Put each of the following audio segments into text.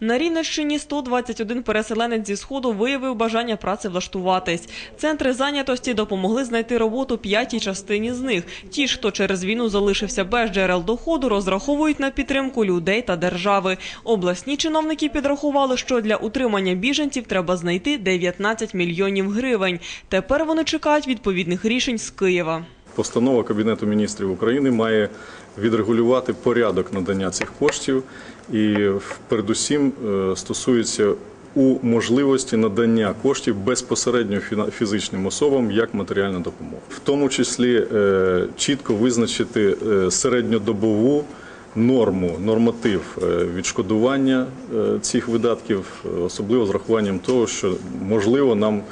На Рівненщині 121 переселенець зі Сходу виявив бажання працевлаштуватись. Центри зайнятості допомогли знайти роботу п'ятій частині з них. Ті ж, хто через війну залишився без джерел доходу, розраховують на підтримку людей та держави. Обласні чиновники підрахували, що для утримання біженців треба знайти 19 мільйонів гривень. Тепер вони чекають відповідних рішень з Києва. Постанова Кабінету міністрів України має відрегулювати порядок надання цих коштів і передусім е, стосується у можливості надання коштів безпосередньо фізичним особам як матеріальна допомога, в тому числі е, чітко визначити е, середньодобову норму, норматив відшкодування цих видатків, особливо з рахуванням того, що можливо нам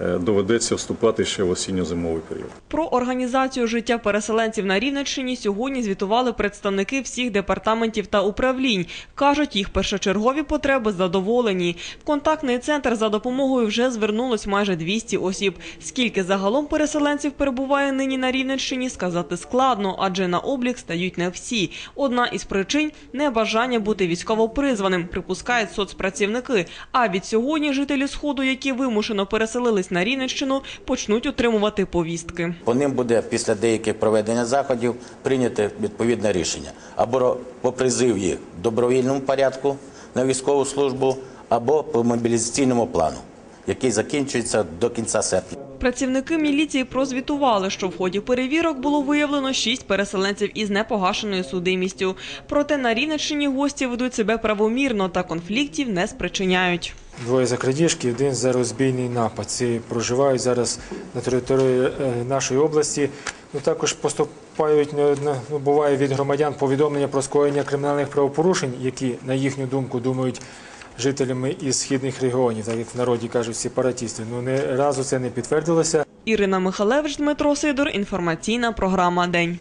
доведеться вступати ще в осінньо-зимовий період. Про організацію життя переселенців на Рівненщині сьогодні звітували представники всіх департаментів та управлінь. Кажуть, їх першочергові потреби задоволені. В контактний центр за допомогою вже звернулось майже 200 осіб. Скільки загалом переселенців перебуває нині на Рівненщині, сказати складно, адже на облік стають не всі. Одна із причин – небажання бути військовопризваним, припускають соцпрацівники. А від сьогодні жителі Сходу, які вимушено переселились на Рівненщину, почнуть отримувати повістки. По ним буде після деяких проведення заходів прийняти відповідне рішення або по призив їх в добровільному порядку на військову службу, або по мобілізаційному плану, який закінчується до кінця серпня. Працівники міліції прозвітували, що в ході перевірок було виявлено шість переселенців із непогашеною судимістю. Проте на Рівненщині гості ведуть себе правомірно та конфліктів не спричиняють. Двоє за крадіжки, один за розбійний напад. Ці проживають зараз на території е, нашої області. Ну також поступають не ну, буває від громадян повідомлення про скоєння кримінальних правопорушень, які на їхню думку думають жителями із східних регіонів, так як в народі кажуть сепаратісти. Ну не разу це не підтвердилося. Ірина Михалевич, Дмитро Сидор. Інформаційна програма День.